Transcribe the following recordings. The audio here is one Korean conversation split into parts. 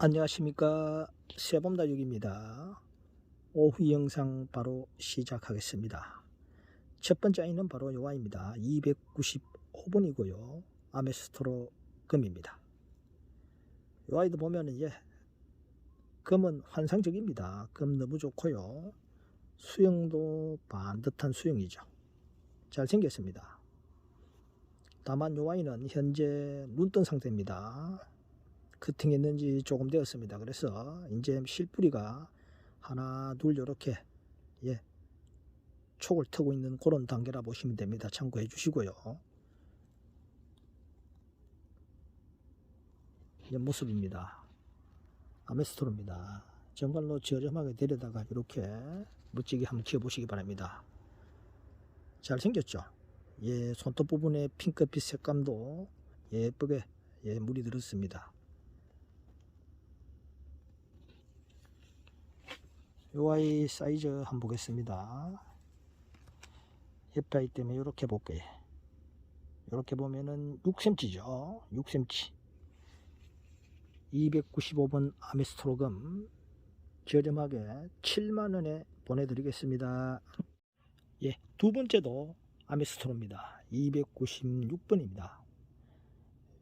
안녕하십니까. 세범다육입니다. 오후 영상 바로 시작하겠습니다. 첫 번째 아이는 바로 요 아이입니다. 295번이고요. 아메스토로 금입니다. 요 아이도 보면은 이제 금은 환상적입니다. 금 너무 좋고요. 수영도 반듯한 수영이죠. 잘생겼습니다. 다만 요 아이는 현재 눈뜬 상태입니다 커팅했는 지 조금 되었습니다. 그래서 이제 실뿌리가 하나 둘 이렇게 예 촉을 트고 있는 그런 단계라 보시면 됩니다. 참고해 주시고요. 이 모습입니다. 아메스토로입니다. 정말로 저렴하게 데려다가 이렇게 멋지게 한번 키워보시기 바랍니다. 잘생겼죠? 예, 손톱 부분에 핑크빛 색감도 예쁘게 예, 물이 들었습니다. 요 아이 사이즈 한번 보겠습니다. 옆에 아이 때문에 이렇게 볼게요. 이렇게 보면은 6cm죠. 6cm. 295번 아메스토로금 저렴하게 7만원에 보내드리겠습니다. 예, 두 번째도 아메스토로입니다. 296번입니다.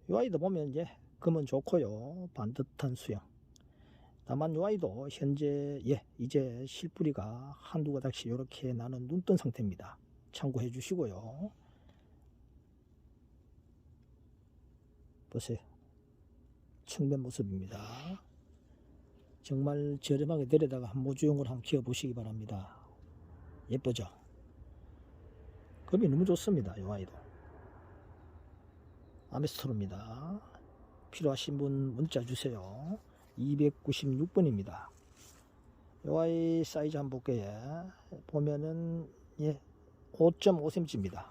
이 아이도 보면 이제 금은 좋고요. 반듯한 수영. 다만 요 아이도 현재 예 이제 실뿌리가 한두 가닥씩 이렇게 나는 눈뜬 상태입니다. 참고해 주시고요. 보세요. 측면 모습입니다. 정말 저렴하게 데려다가 한 모주용을 한번 키워보시기 바랍니다. 예쁘죠? 금이 너무 좋습니다. 요 아이도. 아메스토로입니다. 필요하신 분 문자 주세요. 296번입니다. 요 아이 사이즈 한번 볼게요. 보면은 예 5.5cm입니다.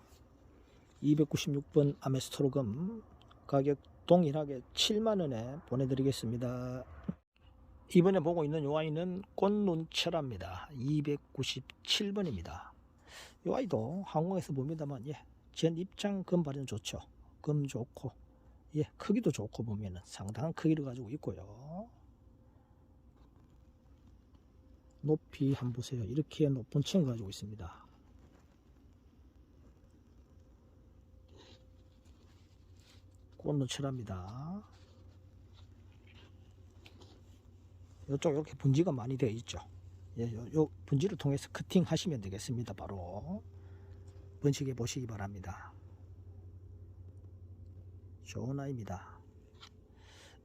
296번 아메스토로금 가격 동일하게 7만원에 보내드리겠습니다. 이번에 보고 있는 요 아이는 꽃눈철합니다. 297번입니다. 요 아이도 항공에서 봅니다만 예, 전 입장 금 발현 좋죠. 금 좋고 예, 크기도 좋고 보면은 상당한 크기를 가지고 있고요. 높이 한번 보세요. 이렇게 높은 층을 가지고 있습니다. 꽃노 칠합니다. 이쪽 이렇게 분지가 많이 되어 있죠. 예, 요, 요 분지를 통해서 커팅 하시면 되겠습니다. 바로 번식해 보시기 바랍니다. 좋은 아이입니다.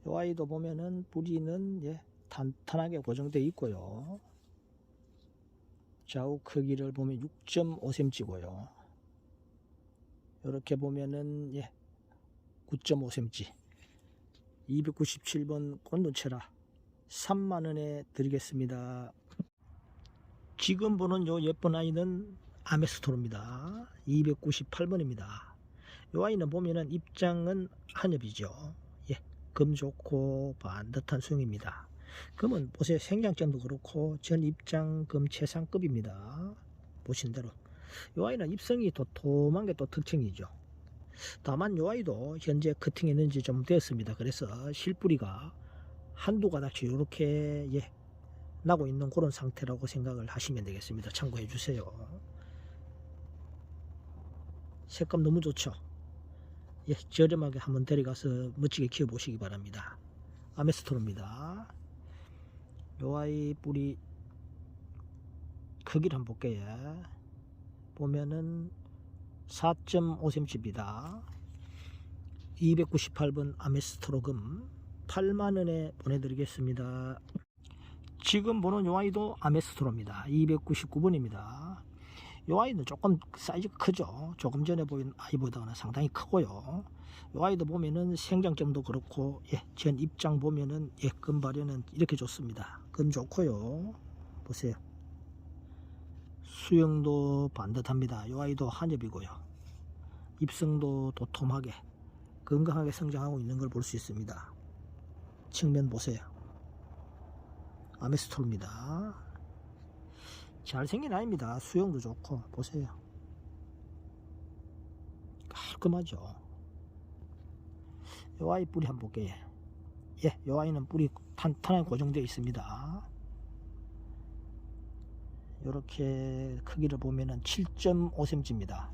이 아이도 보면은 뿌리는 예, 탄탄하게 고정되어 있고요. 좌우 크기를 보면 6.5cm고요. 이렇게 보면은 예, 9.5cm. 297번 꽃눈체라 3만원에 드리겠습니다. 지금 보는 요 예쁜 아이는 아메스토로입니다. 298번입니다. 요 아이는 보면은 입장은 한엽이죠. 예, 금 좋고 반듯한 수영입니다. 금은 보세요. 생장점도 그렇고 전 입장 금 최상급입니다. 보신 대로. 요 아이는 입성이 도톰한 게 또 특징이죠. 다만 요 아이도 현재 커팅했는지 좀 됐습니다. 그래서 실뿌리가 한두 가닥씩 이렇게 예, 나고 있는 그런 상태라고 생각을 하시면 되겠습니다. 참고해 주세요. 색감 너무 좋죠. 예, 저렴하게 한번 데려가서 멋지게 키워보시기 바랍니다. 아메스토로입니다. 요 아이 뿌리 크기를 한번 볼게요. 보면은 4.5cm입니다. 298번 아메스토로금 8만원에 보내드리겠습니다. 지금 보는 요 아이도 아메스토로입니다. 299번입니다. 요 아이는 조금 사이즈가 크죠. 조금 전에 보인 아이보다는 상당히 크고요. 요 아이도 보면은 생장점도 그렇고 예, 전 입장 보면은 예, 금 발현은 이렇게 좋습니다. 금 좋고요. 보세요. 수영도 반듯합니다. 요 아이도 한엽이고요. 입성도 도톰하게 건강하게 성장하고 있는 걸 볼 수 있습니다. 측면 보세요. 아메스토입니다. 잘생긴 아이입니다. 수영도 좋고 보세요. 깔끔하죠. 요 아이 뿌리 한번 볼게요. 예, 요 아이는 뿌리 탄탄하게 고정되어 있습니다. 이렇게 크기를 보면은 7.5cm입니다.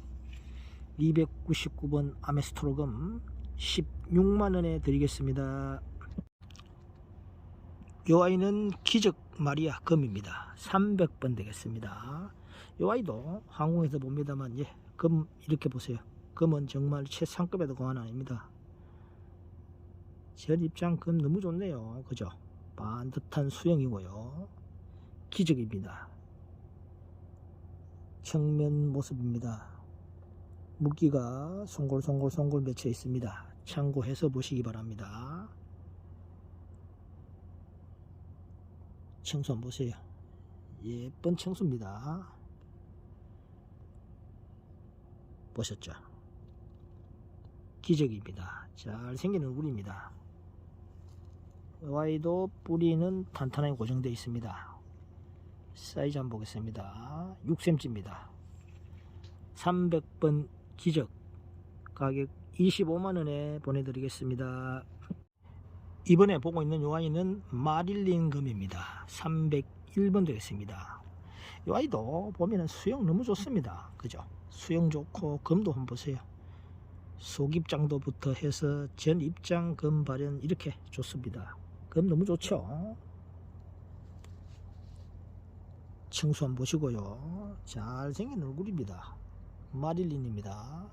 299번 아메스트로금 16만원에 드리겠습니다. 요 아이는 기적 마리아 금입니다. 300번 되겠습니다. 요 아이도 항공에서 봅니다만, 예, 금 이렇게 보세요. 금은 정말 최상급에도 고한 아닙니다. 전 입장 금 너무 좋네요. 그죠? 반듯한 수영이고요. 기적입니다. 정면 모습입니다. 물기가 송골송골송골 맺혀 있습니다. 참고해서 보시기 바랍니다. 청소 한번 보세요. 예쁜 청소입니다. 보셨죠? 기적입니다. 잘생긴 얼굴입니다. 와이도 뿌리는 탄탄하게 고정되어 있습니다. 사이즈 한번 보겠습니다. 6cm입니다. 300번 기적 가격 25만원에 보내드리겠습니다. 이번에 보고 있는 요 아이는 마릴린 금입니다. 301번 되겠습니다. 요 아이도 보면은 수영 너무 좋습니다. 그죠? 수영 좋고 금도 한번 보세요. 속입장도부터 해서 전 입장 금 발현 이렇게 좋습니다. 금 너무 좋죠? 청소 한번 보시고요. 잘생긴 얼굴입니다. 마릴린입니다.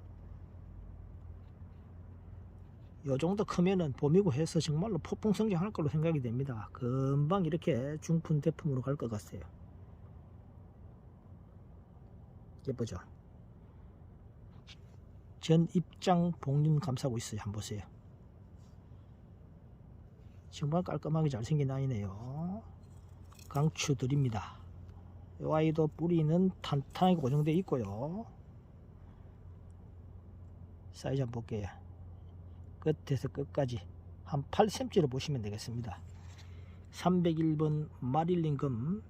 요 정도 크면은 봄이고 해서 정말로 폭풍 성장할 걸로 생각이 됩니다. 금방 이렇게 중품 대품으로 갈 것 같아요. 예쁘죠? 전 입장 봉륜 감싸고 있어요. 한번 보세요. 정말 깔끔하게 잘생긴 아이네요. 강추 드립니다. 이 아이도 뿌리는 탄탄하게 고정되어 있고요. 사이즈 한번 볼게요. 끝에서 끝까지 한 8cm를 보시면 되겠습니다. 301번 마릴린금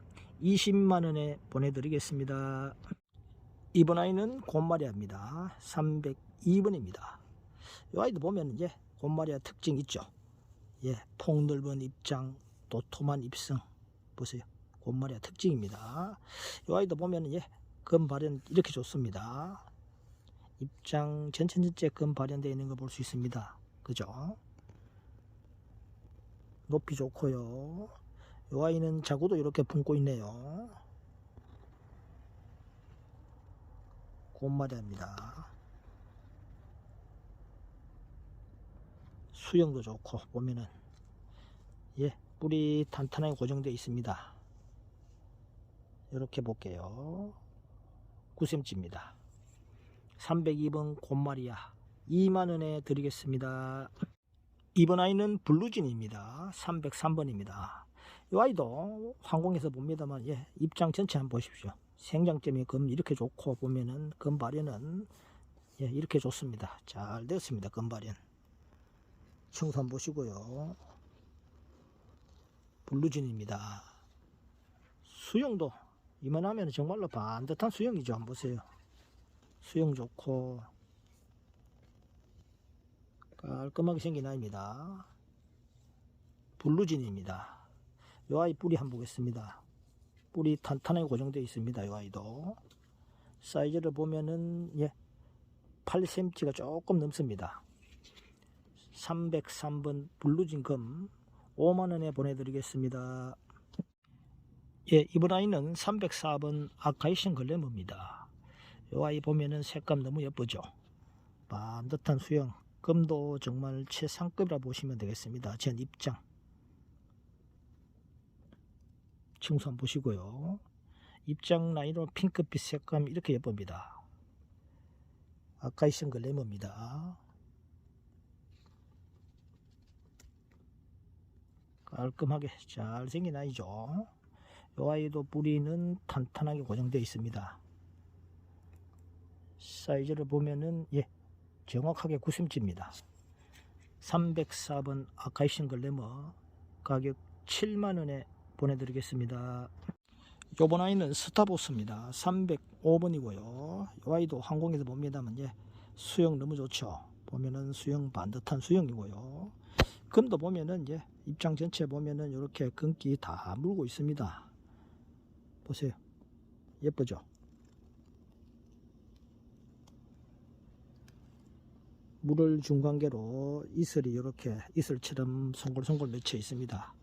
20만원에 보내드리겠습니다. 이번 아이는 곰마리아입니다. 302번입니다. 이 아이도 보면 이제 곰마리아 특징 있죠. 예, 폭넓은 입장, 도톰한 입성 보세요. 곰마리아 특징입니다. 이 아이도 보면 예, 금 발현 이렇게 좋습니다. 입장 전체 전체 금 발현되어 있는 거볼수 있습니다. 그죠? 높이 좋고요. 이 아이는 자구도 이렇게 붕고 있네요. 곰마리아입니다. 수영도 좋고 보면은 예 뿌리 탄탄하게 고정되어 있습니다. 이렇게 볼게요. 9cm입니다. 302번 곰마리아 2만원에 드리겠습니다. 이번 아이는 블루진입니다. 303번입니다. 이 아이도 항공에서 봅니다만 예, 입장 전체 한번 보십시오. 생장점이 금 이렇게 좋고 보면은 금 발현은 예, 이렇게 좋습니다. 잘 됐습니다. 금 발현. 청소 한번 보시고요. 블루진입니다. 수영도 이만하면 정말로 반듯한 수영이죠. 한번 보세요. 수영 좋고 깔끔하게 생긴 아이입니다. 블루진입니다. 요 아이 뿌리 한번 보겠습니다. 뿌리 탄탄하게 고정되어 있습니다. 요 아이도 사이즈를 보면은 예 8cm가 조금 넘습니다. 303번 블루진 금 5만원에 보내드리겠습니다. 예, 이번 아이는 304번 아카이션 글래머입니다. 요 아이 보면은 색감 너무 예쁘죠? 반듯한 수영, 금도 정말 최상급이라 보시면 되겠습니다. 전 입장. 청소 한번 보시고요. 입장 라인으로 핑크빛 색감 이렇게 예쁩니다. 아카이션 글래머입니다. 깔끔하게 잘 생긴 아이죠. 이 아이도 뿌리는 탄탄하게 고정되어 있습니다. 사이즈를 보면은 예 정확하게 9cm입니다. 304번 아카이신 글래머 가격 7만원에 보내드리겠습니다. 요번 아이는 스타보스입니다. 305번이고요. 이 아이도 항공에서 봅니다만 예 수영 너무 좋죠. 보면은 수영 반듯한 수영이고요. 금도 보면은 이제 입장 전체 보면은 이렇게 금기 다 물고 있습니다. 보세요. 예쁘죠? 물을 중간계로 이슬이 이렇게 이슬처럼 송골송골 맺혀 있습니다.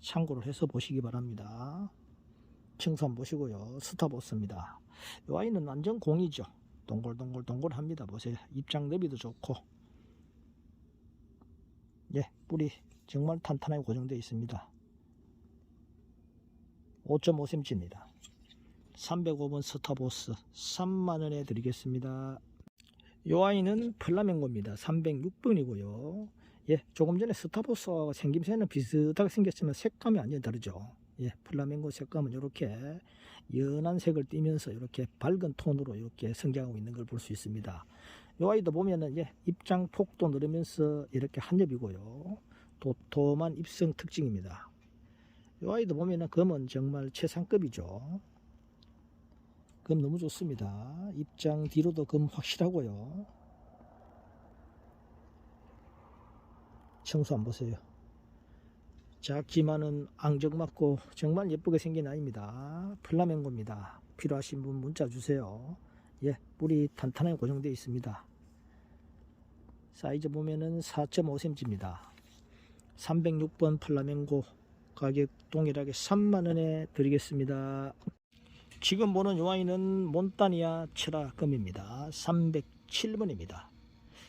참고를 해서 보시기 바랍니다. 층선 보시고요. 스타보스입니다. 이 아이는 완전 공이죠. 동글동글 동글합니다. 보세요. 입장 너비도 좋고 예, 뿌리 정말 탄탄하게 고정되어 있습니다. 5.5cm입니다. 305번 스타보스 3만원에 드리겠습니다. 요 아이는 플라멩고입니다. 306번이고요. 예, 조금 전에 스타보스와 생김새는 비슷하게 생겼지만 색감이 완전히 다르죠. 예, 플라멩고 색감은 이렇게 연한 색을 띠면서 이렇게 밝은 톤으로 이렇게 성장하고 있는 걸 볼 수 있습니다. 요 아이도 보면은 예, 입장 폭도 늘으면서 이렇게 한엽이고요. 도톰한 입성 특징입니다. 요 아이도 보면은 금은 정말 최상급이죠. 금 너무 좋습니다. 입장 뒤로도 금 확실하고요. 청소 안 보세요. 작지만은 앙증 맞고 정말 예쁘게 생긴 아이입니다. 플라멩고입니다. 필요하신 분 문자 주세요. 예, 뿌리 탄탄하게 고정되어 있습니다. 사이즈 보면은 4.5cm입니다. 306번 플라멩고 가격 동일하게 3만원에 드리겠습니다. 지금 보는 요 아이는 몬타니아 체라금입니다. 307번입니다.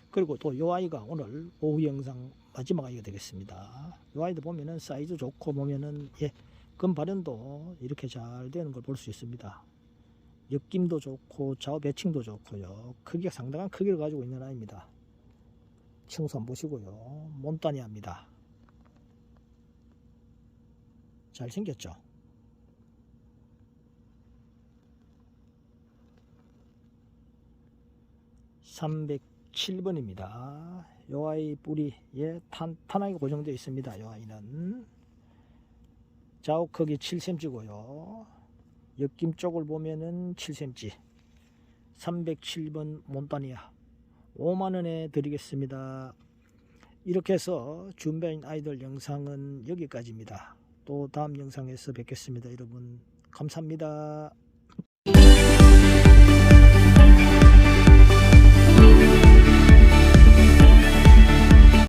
그리고 또요 아이가 오늘 오후 영상 마지막 아이가 되겠습니다. 요 아이도 보면은 사이즈 좋고 보면은 예, 금 발현도 이렇게 잘 되는 걸 볼 수 있습니다. 느낌도 좋고 좌우 배칭도 좋고요. 크기가 상당한 크기를 가지고 있는 아이입니다. 청소 한번 보시고요. 몬타니아입니다. 잘생겼죠? (307번입니다) 요 아이 뿌리 예 탄탄하게 고정되어 있습니다. 요 아이는. 좌우 크기 7cm고요. 옆김 쪽을 보면은 7cm 307번 몬타니아. 5만원에 드리겠습니다. 이렇게 해서 준비한 아이들 영상은 여기까지입니다. 또 다음 영상에서 뵙겠습니다 여러분. 감사합니다